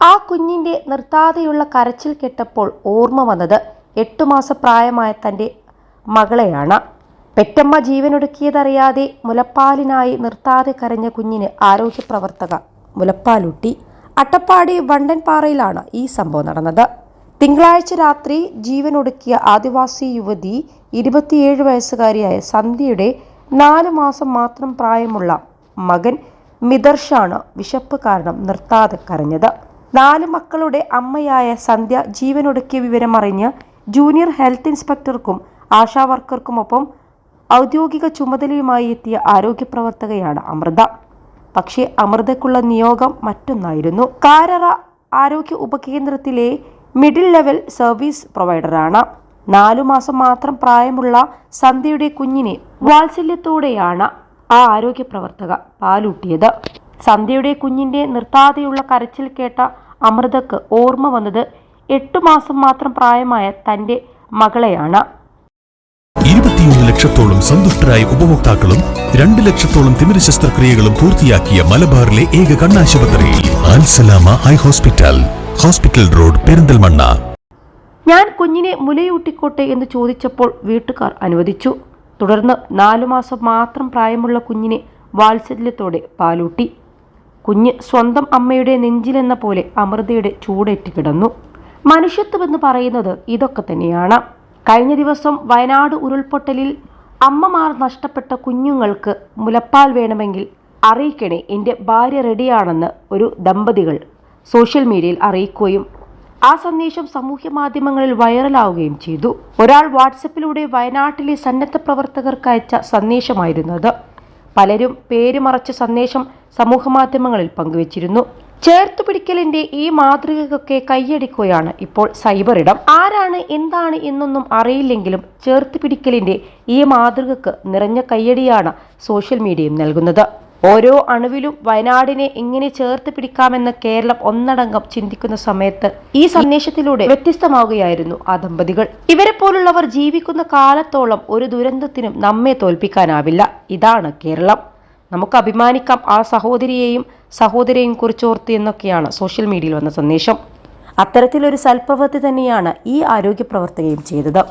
ആ കുഞ്ഞിന്റെ നിർത്താതെയുള്ള കരച്ചിൽ കേട്ടപ്പോൾ ഓർമ്മ വന്നത് എട്ടു മാസ പ്രായമായ തന്റെ മകളെയാണ്. പെറ്റമ്മ ജീവനൊടുക്കിയതറിയാതെ മുലപ്പാലിനായി നിർത്താതെ കരഞ്ഞ കുഞ്ഞിന് ആരോഗ്യപ്രവർത്തക മുലപ്പാലൂട്ടി അട്ടപ്പാടി വണ്ടൻപാറയിലാണ് ഈ സംഭവം നടന്നത്. തിങ്കളാഴ്ച രാത്രി ജീവനൊടുക്കിയ ആദിവാസി യുവതി ഇരുപത്തിയേഴ് വയസ്സുകാരിയായ സന്ധ്യയുടെ നാല് മാസം മാത്രം പ്രായമുള്ള മകൻ മിദർഷാണ് വിശപ്പ് കാരണം നിർത്താതെ കരഞ്ഞത്. നാല് മക്കളുടെ അമ്മയായ സന്ധ്യ ജീവനൊടുക്കിയ വിവരമറിഞ്ഞ് ജൂനിയർ ഹെൽത്ത് ഇൻസ്പെക്ടർക്കും ആശാ വർക്കർക്കുമൊപ്പം ഔദ്യോഗിക ചുമതലയുമായി എത്തിയ ആരോഗ്യപ്രവർത്തകയാണ് അമൃത. പക്ഷേ അമൃതയ്ക്കുള്ള നിയോഗം മറ്റൊന്നായിരുന്നു. കാരറ ആരോഗ്യ ഉപകേന്ദ്രത്തിലെ മിഡിൽ ലെവൽ സർവീസ് പ്രൊവൈഡറാണ്. നാലു മാസം മാത്രം പ്രായമുള്ള സന്ധ്യയുടെ കുഞ്ഞിനെ വാത്സല്യത്തോടെയാണ് ആ ആരോഗ്യ പ്രവർത്തക പാലൂട്ടിയത്. സന്ധ്യയുടെ കുഞ്ഞിന്റെ നിർത്താതെയുള്ള കരച്ചിൽ കേട്ട അമൃതക്ക് ഓർമ്മ വന്നത് എട്ടു മാസം മാത്രം പ്രായമായ തന്റെ മകളെയാണ്. ഇരുപത്തിയൊന്ന് ലക്ഷത്തോളം സന്തുഷ്ടരായ ഉപഭോക്താക്കളും രണ്ട് ലക്ഷത്തോളം തിമിര ശസ്ത്രക്രിയകളും പൂർത്തിയാക്കിയ മലബാറിലെ ഏക കണ്ണാശുപത്രി Al Salama eye hospital hospital road Perinthalmanna. ഞാൻ കുഞ്ഞിനെ മുലയൂട്ടിക്കോട്ടെ എന്ന് ചോദിച്ചപ്പോൾ വീട്ടുകാർ അനുവദിച്ചു. തുടർന്ന് നാലു മാസം മാത്രം പ്രായമുള്ള കുഞ്ഞിനെ വാത്സല്യത്തോടെ പാലൂട്ടി. കുഞ്ഞ് സ്വന്തം അമ്മയുടെ നെഞ്ചിലെന്ന പോലെ അമൃതയുടെ ചൂടേറ്റ് കിടന്നു. മനുഷ്യത്വമെന്ന് പറയുന്നത് ഇതൊക്കെ തന്നെയാണ്. കഴിഞ്ഞ ദിവസം വയനാട് ഉരുൾപൊട്ടലിൽ അമ്മമാർ നഷ്ടപ്പെട്ട കുഞ്ഞുങ്ങൾക്ക് മുലപ്പാൽ വേണമെങ്കിൽ അറിയിക്കണേ എന്റെ ഭാര്യ റെഡിയാണെന്ന് ഒരു ദമ്പതികൾ സോഷ്യൽ മീഡിയയിൽ അറിയിക്കുകയും ആ സന്ദേശം സമൂഹ മാധ്യമങ്ങളിൽ വൈറലാവുകയും ചെയ്തു. ഒരാൾ വാട്സപ്പിലൂടെ വയനാട്ടിലെ സന്നദ്ധ പ്രവർത്തകർക്ക് അയച്ച സന്ദേശമായിരുന്നു അത് പലരും പേര് മറച്ച സന്ദേശം സമൂഹ മാധ്യമങ്ങളിൽ പങ്കുവച്ചിരുന്നു. ചേർത്തു പിടിക്കലിന്റെ ഈ മാതൃകയ്ക്കൊക്കെ കൈയടിക്കുകയാണ് ഇപ്പോൾ സൈബർ ഇടം. ആരാണ് എന്താണ് എന്നൊന്നും അറിയില്ലെങ്കിലും ചേർത്ത് പിടിക്കലിന്റെ ഈ മാതൃകക്ക് നിറഞ്ഞ കയ്യടിയാണ് സോഷ്യൽ മീഡിയയും നൽകുന്നത്. ഓരോ അണുവിലും വയനാടിനെ എങ്ങനെ ചേർത്ത് പിടിക്കാമെന്ന് കേരളം ഒന്നടങ്കം ചിന്തിക്കുന്ന സമയത്ത് ഈ സന്ദേശത്തിലൂടെ വ്യത്യസ്തമാവുകയായിരുന്നു ആ ദമ്പതികൾ. ഇവരെ പോലുള്ളവർ ജീവിക്കുന്ന കാലത്തോളം ഒരു ദുരന്തത്തിനും നമ്മെ തോൽപ്പിക്കാനാവില്ല. ഇതാണ് കേരളം. നമുക്ക് അഭിമാനിക്കാം ആ സഹോദരിയെയും സഹോദരിയെയും കുറിച്ചോർത്ത് എന്നൊക്കെയാണ് സോഷ്യൽ മീഡിയയിൽ വന്ന സന്ദേശം. അത്തരത്തിലൊരു സൽപ്രവൃത്തി തന്നെയാണ് ഈ ആരോഗ്യ പ്രവർത്തകയും ചെയ്തത്.